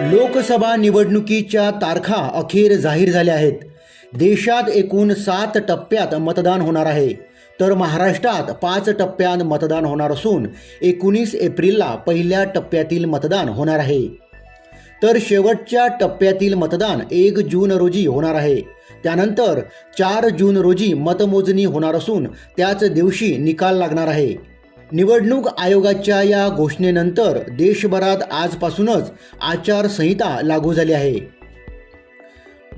लोकसभा निवडणुकीच्या तारखा अखेर जाहीर झाल्या आहेत. देशात एकूण सात टप्प्यात मतदान होणार आहे. तर महाराष्ट्रात पाच टप्प्यात मतदान होणार असून एकोणीस एप्रिलला पहिल्या टप्प्यातील मतदान होणार आहे. तर शेवटच्या टप्प्यातील मतदान एक जून रोजी होणार आहे. त्यानंतर चार जून रोजी मतमोजणी होणार असून त्याच दिवशी निकाल लागणार आहे. निवडणूक आयोगाच्या या घोषणेनंतर देशभरात आजपासूनच आचारसंहिता लागू झाली आहे.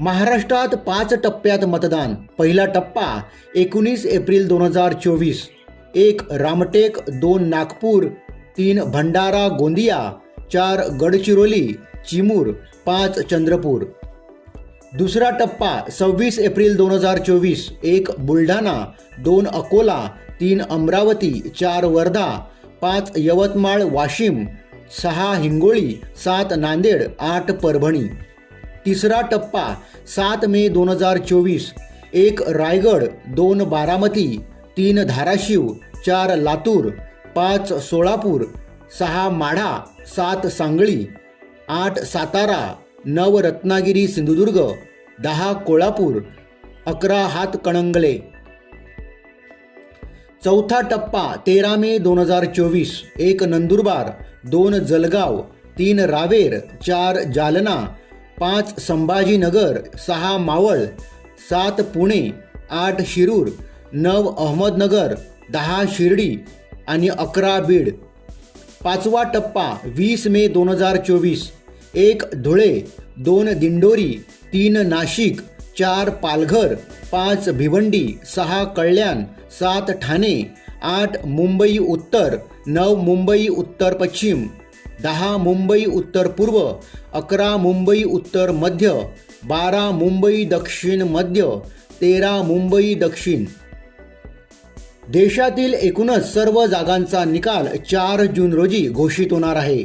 महाराष्ट्रात पाच टप्प्यात मतदान. पहिला टप्पा एकोणीस एप्रिल दोन हजार चोवीस. एक रामटेक दोन नागपूर तीन भंडारा गोंदिया चार गडचिरोली चिमूर पाच चंद्रपूर. दुसरा टप्पा सव्वीस एप्रिल दोन हजार चोवीस एक बुलढाणा दोन अकोला तीन अमरावती चार वर्धा पाच यवतमाळ वाशिम सहा हिंगोली सात नांदेड आठ परभणी. तिसरा टप्पा सात मे दोन हजार चोवीस एक रायगड दोन बारामती तीन धाराशिव चार लातूर पाच सोलापूर सहा माढा सात सांगली आठ सातारा नऊ रत्नागिरी सिंधुदुर्ग दहा कोल्हापूर अकरा हातकणंगले चौथा टप्पा तेरा मे दोन हजार चोवीस एक नंदुरबार दोन जलगाव तीन रावेर चार जालना पाच संभाजीनगर सहा मावळ सात पुणे आठ शिरूर नऊ अहमदनगर दहा शिर्डी आणि अकरा बीड. पाचवा टप्पा वीस मे दोन हजार चोवीस एक धुळे दोन दिंडोरी तीन नाशिक चार पालघर पाच भिवंडी सहा कल्याण सात ठाणे आठ मुंबई उत्तर नऊ मुंबई उत्तर पश्चिम दहा मुंबई उत्तर पूर्व अकरा मुंबई उत्तर मध्य बारा मुंबई दक्षिण मध्य तेरा मुंबई दक्षिण. देशातील एकूणच सर्व जागांचा निकाल चार जून रोजी घोषित होणार आहे.